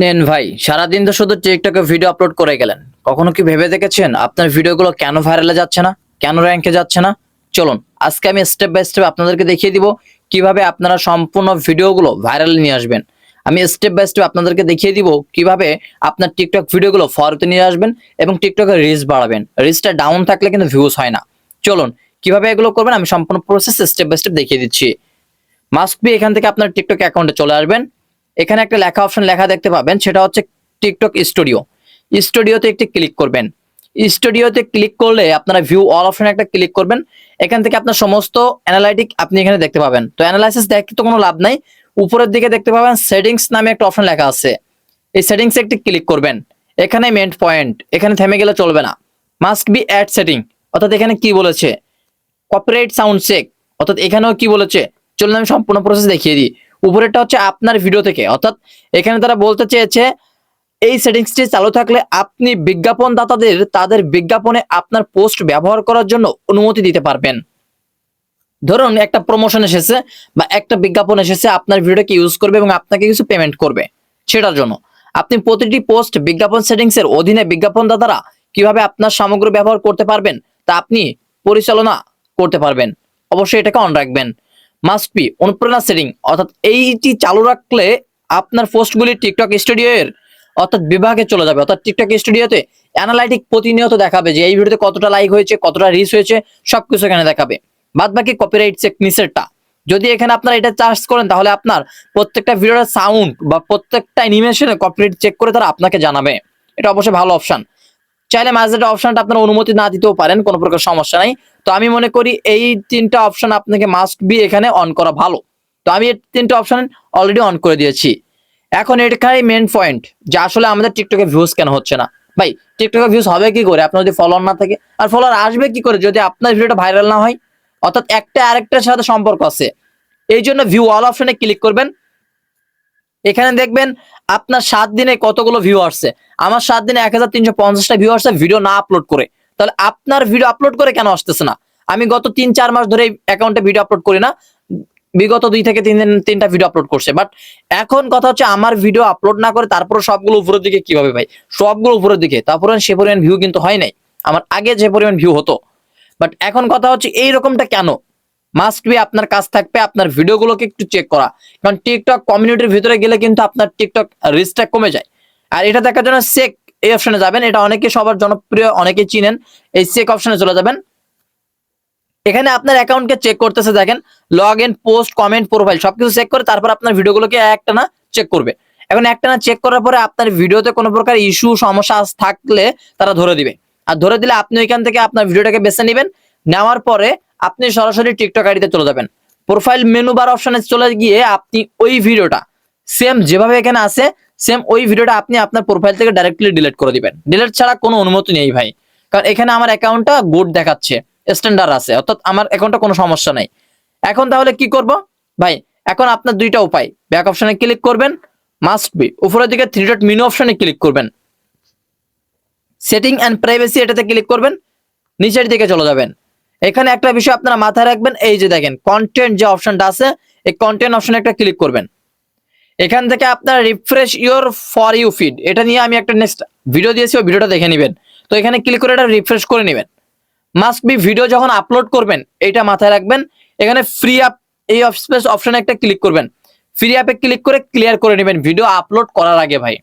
নেন ভাই, সারাদিন তো শুধু টিকটকে ভিডিও আপলোড করে গেলেন। কখনো কি ভেবে দেখেছেন আপনার ভিডিওগুলো কেন ভাইরালে যাচ্ছে না? কেন র্যাঙ্কে যাচ্ছে না? চলুন, আজকে আমি স্টেপ বাই স্টেপ আপনাদেরকে দেখিয়ে দিব কীভাবে আপনারা সম্পূর্ণ ভিডিওগুলো ভাইরালে নিয়ে আসবেন। আমি স্টেপ বাই স্টেপ আপনাদেরকে দেখিয়ে দিব কীভাবে আপনার টিকটক ভিডিওগুলো ফরতে নিয়ে আসবেন এবং টিকটকের রিচ বাড়াবেন। রিচটা ডাউন থাকলে কিন্তু ভিউজ হয় না। চলুন, কীভাবে এগুলো করবেন আমি সম্পূর্ণ প্রসেস স্টেপ বাই স্টেপ দেখিয়ে দিচ্ছি। মাস্ট বি এখান থেকে আপনার টিকটক অ্যাকাউন্টে চলে আসবেন। এখানে একটা লেখা অপশন লেখা দেখতে পাবেন, সেটা হচ্ছে টিকটক স্টুডিও স্টুডিওতে একটি ক্লিক করবেন। স্টুডিওতে ক্লিক করলে আপনারা ভিউ অল অপশনে একটা ক্লিক করবেন। এখান থেকে আপনার সমস্ত অ্যানালাইটিক আপনি এখানে দেখতে পাবেন। তো অ্যানালাইসিস দেখতে তো কোনো লাভ নাই। উপরের দিকে দেখতে পাবেন সেটিংস নামে একটা অপশন লেখা আছে। এই সেটিংসে একটি ক্লিক করবেন। এখানে মেন পয়েন্ট এখানে থেমে গেলে চলবে না। মাস্ট বি অ্যাড সেটিং অর্থাৎ এখানে কি বলেছে? কপিরাইট সাউন্ড চেক অর্থাৎ এখানেও কি বলেছে? চলুন আমি সম্পূর্ণ প্রসেস দেখিয়ে দিই। উপরেরটা হচ্ছে আপনার ভিডিও থেকে। অর্থাৎ এখানে তারা বলতে চেয়েছে, এই সেটিংসটি চালু থাকলে আপনি বিজ্ঞাপন দাতাদের তাদের বিজ্ঞাপনে আপনার পোস্ট ব্যবহার করার জন্য অনুমতি দিতে পারবেন। ধরুন একটা প্রমোশন এসেছে বা একটা বিজ্ঞাপন এসেছে, আপনার ভিডিওকে ইউজ করবে এবং আপনাকে কিছু পেমেন্ট করবে সেটার জন্য। আপনি প্রতিটি পোস্ট বিজ্ঞাপন সেটিংস এর অধীনে বিজ্ঞাপন দাতারা কীভাবে আপনার সামগ্রী ব্যবহার করতে পারবেন তা আপনি পরিচালনা করতে পারবেন। অবশ্যই এটাকে অন রাখবেন। মাস্ট বি অনুপ্রেরণা সেটিং অর্থাৎ এইটি চালু রাখলে আপনার পোস্টগুলি টিকটক স্টুডিও এর অর্থাৎ বিভাগে চলে যাবে। অর্থাৎ টিকটক স্টুডিওতে অ্যানালাইটিক প্রতিনিয়ত দেখাবে যে এই ভিডিওতে কতটা লাইক হয়েছে, কতটা রিচ হয়েছে, সবকিছু এখানে দেখাবে। বাদ বাকি কপিরাইট চেক নিচেরটা যদি এখানে আপনারা এটা চার্জ করেন, তাহলে আপনার প্রত্যেকটা ভিডিওর সাউন্ড বা প্রত্যেকটা অ্যানিমেশনে কপিরাইট চেক করে তারা আপনাকে জানাবে। এটা অবশ্যই ভালো অপশন চাইলে মাঝে অপশনটা আপনার অনুমতি না দিতেও পারেন, কোনো প্রকার সমস্যা নাই। তো আমি মনে করি এই তিনটা অপশন আপনাকে মাস্ট বি এখানে অন করা ভালো। তো আমি এই তিনটা অপশন অলরেডি অন করে দিয়েছি। এখন এটাই মেন পয়েন্ট যে আসলে আমাদের টিকটকে ভিউজ কেন হচ্ছে না? ভাই টিকটকে ভিউজ হবে কি করে? আপনার যদি ফলোয়ার না থাকে, আর ফলোয়ার আসবে কি করে যদি আপনার ভিডিওটা ভাইরাল না হয়? অর্থাৎ একটা আরেকটার সাথে সম্পর্ক আছে। এই জন্য ভিউ অল অপশনে ক্লিক করবেন। এখানে দেখবেন আপনার সাত দিনে কতগুলো ভিউ আসছে? আমার সাত দিনে এক হাজার তিনশো পঞ্চাশটা ভিউ আসছে ভিডিও না আপলোড করে। তাহলে আপনার ভিডিও আপলোড করে কেন আসতেছে না? আমি গত তিন, চার মাস ধরে অ্যাকাউন্টে ভিডিও আপলোড করি না। বিগত দুই থেকে তিন দিন, তিনটা ভিডিও আপলোড করছে। বাট এখন কথা হচ্ছে আমার ভিডিও আপলোড না করে তারপরে সবগুলো উপরের দিকে কীভাবে ভাই? সবগুলো উপরের দিকে। তারপরে সে পরিমাণ ভিউ কিন্তু হয় নাই। আমার আগে যে পরিমাণ ভিউ হতো। বাট এখন কথা হচ্ছে এই রকমটা কেন? মাস্ট বি আপনার কাজ থাকবে, আপনার ভিডিওগুলোকে একটু চেক করা। কারণ টিকটক কমিউনিটির ভিতরে গেলে কিন্তু আপনার টিকটক রিস্কটা কমে যায়। আর এটা দেখার জন্য চেক এই অপশনে যাবেন, এটা অনেকে সবার জনপ্রিয় অনেকে চিনেন। এই চেক অপশনে চলে যাবেন। এখানে আপনার অ্যাকাউন্টকে চেক করতেছে, দেখেন log in post comment profile সবকিছু চেক করে তারপর আপনার ভিডিওগুলোকে একটা না চেক করবে। এখন একটা না চেক করার পরে আপনার ভিডিওতে কোনো প্রকার ইস্যু সমস্যা থাকলে তারা ধরে দিবে। আর ধরে দিলে আপনি ওইখান থেকে আপনার ভিডিওটাকে বেছে নেবেন। নেওয়ার পরে আপনি সরাসরি টিকটক আইডিতে চলে যাবেন। প্রোফাইল মেনু বার অপশনে চলে গিয়ে আপনি ওই ভিডিওটা সেম যেভাবে এখানে আছে সেম ওই ভিডিওটা আপনি আপনার প্রোফাইল থেকে ডাইরেক্টলি ডিলিট করে দিবেন। ডিলিট ছাড়া কোনো অনুমতি নেই ভাই। কারণ এখানে আমার অ্যাকাউন্টটা গুড দেখাচ্ছে স্ট্যান্ডার্ড আছে, অর্থাৎ আমার অ্যাকাউন্টে কোনো সমস্যা নাই। এখন তাহলে কি করব? ভাই, এখন আপনার দুইটা উপায়। ব্যাক অপশনে ক্লিক করবেন মাস্ট বি উপরের দিকে থ্রি ডট মিনু অপশনে ক্লিক করবেন। সেটিং অ্যান্ড প্রাইভেসি এটাতে ক্লিক করবেন, নিচের দিকে চলে যাবেন। এখানে একটা বিষয় আপনারা মাথায় রাখবেন, এই যে দেখেন কন্টেন্ট যে অপশনটা আছে, এই কন্টেন্ট অপশনে একটা ক্লিক করবেন। এখান থেকে আপনার refresh your for you feed এটা নিয়ে আমি একটা নেক্সট ভিডিও দিয়েছি, ওই ভিডিওটা দেখে নেবেন। তো এখানে ক্লিক করে এটা রিফ্রেশ করে নেবেন। মাস্ট বি ভিডিও যখন আপলোড করবেন এটা মাথায় রাখবেন। এখানে ফ্রি অ্যাপ এই স্পেস অপশনে একটা ক্লিক করবেন। ফ্রি অ্যাপে ক্লিক করে ক্লিয়ার করে নেবেন ভিডিও আপলোড করার আগে ভাই।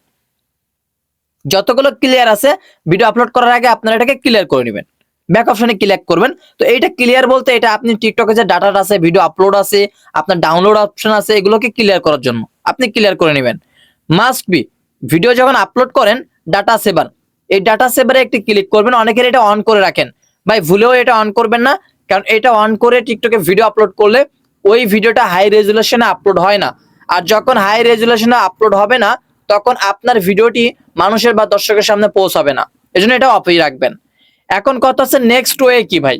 যতগুলো ক্লিয়ার আছে ভিডিও আপলোড করার আগে আপনারা এটাকে ক্লিয়ার করে নেবেন। ব্যাক অপশনে ক্লিক করবেন। তো এইটা ক্লিয়ার বলতে এটা আপনি টিকটকে যে ডাটা আছে ভিডিও আপলোড আছে, আপনার ডাউনলোড অপশন আছে, এগুলোকে ক্লিয়ার করার জন্য। আপনি ক্লিয়ার করে নেবেন। মাস্ট বি ভিডিও যখন আপলোড করেন ডাটা সেভার এই ডাটা সেভারে একটি ক্লিক করবেন। অনেকের এটা অন করে রাখেন। ভাই, ভুলেও এটা অন করবেন না। কারণ এটা অন করে টিকটকে ভিডিও আপলোড করলে ওই ভিডিওটা হাই রেজুলেশনে আপলোড হয় না। আর যখন হাই রেজুলেশনে আপলোড হবে না, তখন আপনার ভিডিওটি মানুষের বা দর্শকের সামনে পৌঁছাবে না। এজন্য এটা অফই রাখবেন। এখন কথা হচ্ছে নেক্সট ওয়ে কি ভাই?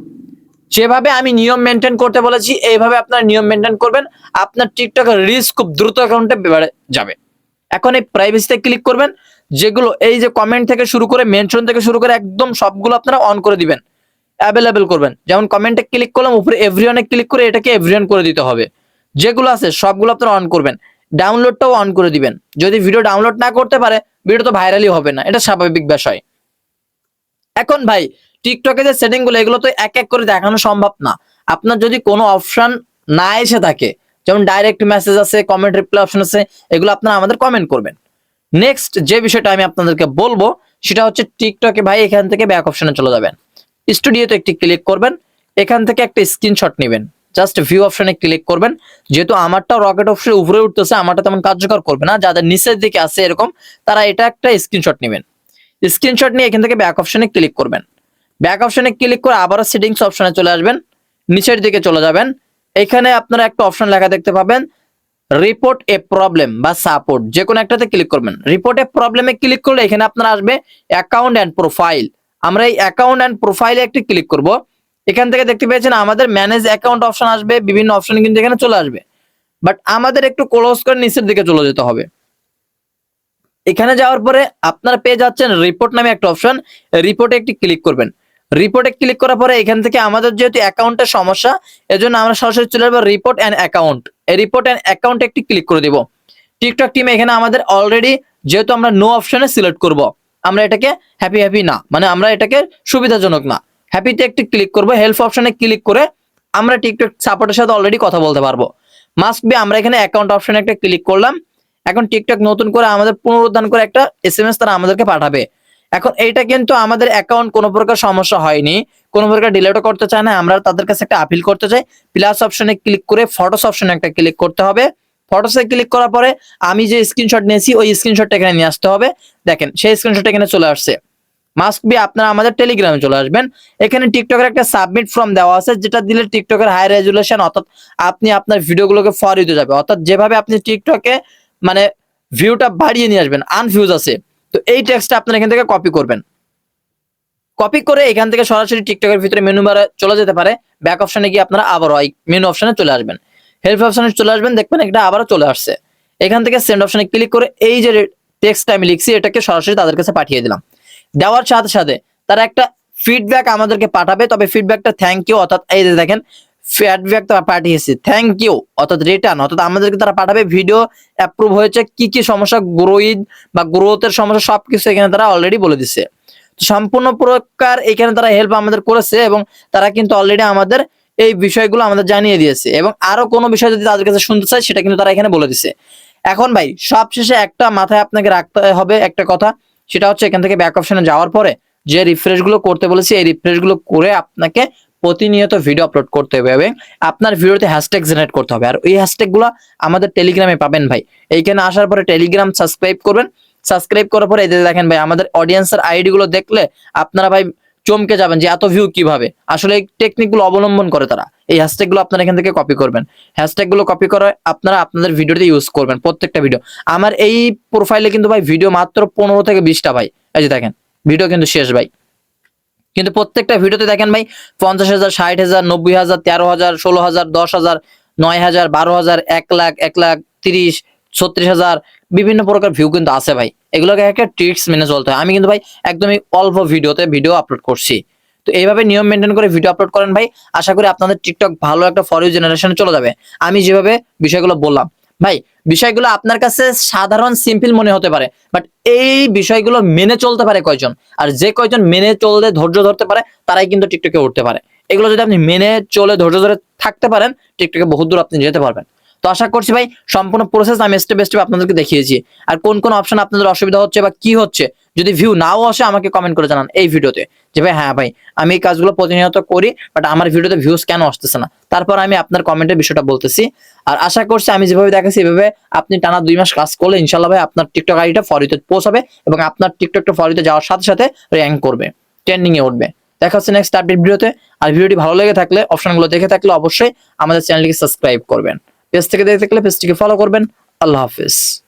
যেভাবে আমি নিয়ম মেনটেন করতে বলেছি, এইভাবে আপনার নিয়ম মেনটেন করবেন। আপনার টিকটকের রিস্ক খুব দ্রুত অ্যাকাউন্টে বেড়ে যাবে। এখন এই প্রাইভেসিতে ক্লিক করবেন, যেগুলো এই যে কমেন্ট থেকে শুরু করে মেনশন থেকে শুরু করে, একদম সবগুলো আপনারা অন করে দিবেন। অ্যাভেলেবেল করবেন। যেমন কমেন্টে ক্লিক করলাম, উপরে এভরিওয়ানে ক্লিক করে এটাকে এভরিওয়ান করে দিতে হবে। যেগুলো আছে, সবগুলো আপনারা অন করবেন। ডাউনলোডটাও অন করে দিবেন। যদি ভিডিও ডাউনলোড না করতে পারে ভিডিও তো ভাইরালই হবে না। এটা স্বাভাবিক বিষয়। এখন ভাই টিকটকে যে সেটিংগুলো, এগুলো তো এক এক করে দেখানো সম্ভব না। আপনার যদি কোনো অপশন না এসে থাকে, যেমন ডাইরেক্ট মেসেজ আছে কমেন্ট রিপ্লাই অপশন আছে, এগুলো আপনারা আমাদের কমেন্ট করবেন। নেক্সট যে বিষয়টা আমি আপনাদেরকে বলব, সেটা হচ্ছে টিকটকে ভাই এখান থেকে ব্যাক অপশনে চলে যাবেন। স্টুডিওতে একটি ক্লিক করবেন, এখান থেকে একটা স্ক্রিনশট নেবেন। জাস্ট ভিউ অপশনে ক্লিক করবেন। যেহেতু আমারটা রকেট অপশনের উপরে উঠতেছে, আমারটা তেমন কার্যকর করবে না। যাদের নিচের দিকে আছে এরকম, তারা এটা একটা স্ক্রিনশট নেবেন। স্ক্রিনশট নিয়ে এখান থেকে ব্যাক অপশনে ক্লিক করবেন। ব্যাক অপশনে ক্লিক করে আবারও সেটিংস অপশনে চলে আসবেন। নিচের দিকে চলে যাবেন। এখানে আপনারা একটা অপশন লেখা দেখতে পাবেন রিপোর্ট এ প্রবলেম বা সাপোর্ট যে কোনো একটাতে ক্লিক করবেন। রিপোর্ট এ প্রবলেমে ক্লিক করলে এখানে আপনার আসবে অ্যাকাউন্ট অ্যান্ড প্রোফাইল আমরা এই অ্যাকাউন্ট অ্যান্ড প্রোফাইলে একটি ক্লিক করব। এখান থেকে দেখতে পেয়েছেন আমাদের ম্যানেজ অ্যাকাউন্ট অপশন আসবে, বিভিন্ন অপশন কিন্তু এখানে চলে আসবে। বাট আমাদের একটু ক্লোজ করে নিচের দিকে চলে যেতে হবে। এখানে যাওয়ার পরে আপনারা পেয়ে যাচ্ছেন রিপোর্ট নামে একটা অপশন রিপোর্টে একটি ক্লিক করবেন। রিপোর্টে ক্লিক করার পরে এখান থেকে আমাদের যেহেতু অ্যাকাউন্টের সমস্যা, এজন্য আমরা সরাসরি চলে যাব রিপোর্ট অ্যান্ড অ্যাকাউন্ট এই রিপোর্ট অ্যান্ড অ্যাকাউন্ট একটি ক্লিক করে দিব। টিকটক টিম এখানে আমাদের অলরেডি যেহেতু আমরা নো অপশনে সিলেক্ট করব, আমরা এটাকে হ্যাপি হ্যাপি না। মানে আমরা এটাকে সুবিধাজনক না। হ্যাপিতে একটি ক্লিক করব হেল্প অপশনে ক্লিক করে আমরা টিকটক সাপোর্টের সাথে অলরেডি কথা বলতে পারব। মাস্ট বি আমরা এখানে অ্যাকাউন্ট অপশনে একটা ক্লিক করলাম। এখন টিকটক নতুন করে আমাদের পুনরুদ্ধার করে একটা এস এম এস তারা আমাদেরকে পাঠাবে। এখন এইটা কিন্তু আমাদের অ্যাকাউন্ট কোনো প্রকার সমস্যা হয়নি, কোনো প্রকার ডিলেটও করতে চায় না, আমরা তাদের কাছে একটা আপিল করতে চাই। প্লাস অপশনে ক্লিক করে ফটোস অপশনে একটা ক্লিক করতে হবে। ফটোসে ক্লিক করার পরে আমি যে স্ক্রিনশট নিয়েছি, ওই স্ক্রিনশটটা এখানে নিয়ে আসতে হবে। দেখেন, সেই স্ক্রিনশট এখানে চলে আসছে। মাস্ট বি আপনারা আমাদের টেলিগ্রামে চলে আসবেন। এখানে টিকটকের একটা সাবমিট ফর্ম দেওয়া আছে, যেটা দিলে টিকটকের হাই রেজুলেশন অর্থাৎ আপনি আপনার ভিডিওগুলোকে ফর দিতে যাবে। অর্থাৎ যেভাবে আপনি টিকটকে মানে ভিউটা বাড়িয়ে নিয়ে আসবেন আনভিউজ আছে। তো এই টেক্সটটা আপনারা এখান থেকে কপি করবেন। কপি করে এখান থেকে সরাসরি টিকটকের ভিতরে মেনু বারে চলে যেতে পারে। ব্যাক অপশনে গিয়ে আপনারা আবারও মেনু অপশনে চলে আসবেন। হেল্প অপশনে চলে আসবেন, দেখবেন এটা আবারও চলে আসছে। এখান থেকে সেন্ড অপশনে ক্লিক করে এই যে টেক্সটটা আমি লিখছি, এটাকে সরাসরি তাদের কাছে পাঠিয়ে দিলাম। দেওয়ার সাথে সাথে তারা একটা ফিডব্যাক আমাদেরকে পাঠাবে, তবে ফিডব্যাকটা থ্যাংক ইউ অর্থাৎ এই যে দেখেন ফিডব্যাক তারা পাঠিয়েছে। থ্যাংক ইউ অর্থাৎ রিটার্ন অর্থাৎ আমাদেরকে তারা পাঠাবে ভিডিও অ্যাপ্রুভ হয়েছে, কি কি সমস্যা গ্রোইড বা গ্রোথের সমস্যা, সবকিছু এখানে তারা অলরেডি বলে দিচ্ছে তো সম্পূর্ণ প্রকার এখানে তারা হেল্প আমাদের করেছে এবং তারা কিন্তু অলরেডি আমাদের এই বিষয়গুলো আমাদের জানিয়ে দিয়েছে। এবং আরও কোনো বিষয় যদি তাদের কাছে শুনতে চাই সেটা কিন্তু তারা এখানে বলে দিছে। এখন ভাই, সবশেষে একটা মাথায় আপনাকে রাখতে হবে একটা কথা, সেটা হচ্ছে এখান থেকে ব্যাক অপশনে যাওয়ার পরে যে রিফ্রেশগুলো করতে বলেছি, এই রিফ্রেশগুলো করে আপনাকে প্রতিনিয়ত ভিডিও আপলোড করতে হবে এবং আপনার ভিডিওতে হ্যাশট্যাগ জেনারেট করতে হবে। আর ওই হ্যাশট্যাগগুলো আমাদের টেলিগ্রামে পাবেন ভাই। এইখানে আসার পরে টেলিগ্রাম সাবস্ক্রাইব করবেন। সাবস্ক্রাইব করার পরে এদের দেখেন ভাই, আমাদের অডিয়েন্সের আইডি গুলো দেখলে আপনারা ভাই চমকে যাবেন যে এত ভিউ কীভাবে? আসলে এই টেকনিকগুলো অবলম্বন করে তারা। এই হ্যাশট্যাগগুলো আপনারা এখান থেকে কপি করবেন। হ্যাশট্যাগগুলো কপি করে আপনারা আপনাদের ভিডিওতে ইউজ করবেন প্রত্যেকটা ভিডিও আমার এই প্রোফাইলে কিন্তু ভাই ভিডিও মাত্র পনেরো থেকে বিশটা ভাই। এই যে দেখেন ভিডিও কিন্তু শেষ ভাই। কিন্তু প্রত্যেকটা ভিডিওতে দেখেন ভাই, পঞ্চাশ হাজার, ষাট হাজার, নব্বই হাজার, তেরো হাজার, ষোলো হাজার, দশ হাজার, নয় হাজার, বারো হাজার, এক লাখ এক লাখ, তিরিশ, ছত্রিশ হাজার বিভিন্ন প্রকার ভিউ কিন্তু আছে ভাই। এগুলোকে একটা ট্রিক্স মেনে চলতে হয়। আমি কিন্তু ভাই একদমই অল্প ভিডিওতে ভিডিও আপলোড করছি। তো এইভাবে নিয়ম মেনটেন করে ভিডিও আপলোড করেন ভাই। আশা করি আপনাদের টিকটক ভালো একটা ফর ইউ জেনারেশনে চলে যাবে। আমি যেভাবে বিষয়গুলো বললাম ভাই, বিষয়গুলো আপনার কাছে সাধারণ সিম্পল মনে হতে পারে বাট এই বিষয়গুলো মেনে চলতে পারে কয়জন? আর যে কয়জন মেনে চলতে, ধৈর্য ধরতে পারে, তারাই কিন্তু টিকটকে উঠতে পারে। এগুলো যদি আপনি মেনে চলে, ধৈর্য ধরে থাকতে পারেন, টিকটকে বহুত দূর আপনি যেতে পারবেন। তো আশা করছি ভাই, সম্পূর্ণ প্রসেস আমি স্টেপ বাই স্টেপ আপনাদেরকে দেখিয়েছি। আর কোন কোন অপশন আপনাদের অসুবিধা হচ্ছে বা কি হচ্ছে, যদি ভিউ নাও আসে, আমাকে কমেন্ট করে জানান এই ভিডিওতে। যে ভাই হ্যাঁ ভাই, আমি এই কাজগুলো প্রতিনিয়ত করি বাট আমার ভিডিওতে ভিউজ কেন আসতেছে না? তারপর আমি আপনার কমেন্টের বিষয়টা বলতেছি। আর আশা করছি আমি যেভাবে দেখাচ্ছি, এভাবে আপনি টানা দুই মাস কাজ করলে ইনশাল্লাহ ভাই আপনার টিকটক আইডিটা ফরিতে পৌঁছাবে এবং আপনার টিকটকটা ফরিতে যাওয়ার সাথে সাথে র্যাঙ্ক করবে ট্রেন্ডিং এ উঠবে। দেখা হচ্ছে নেক্সট আপডেট ভিডিওতে। আর ভিডিওটি ভালো লেগে থাকলে অপশনগুলো দেখে থাকলে অবশ্যই আমাদের চ্যানেলটিকে সাবস্ক্রাইব করবেন। পেজ থেকে দেখে থাকলে পেজটিকে ফলো করবেন। আল্লাহ হাফিজ।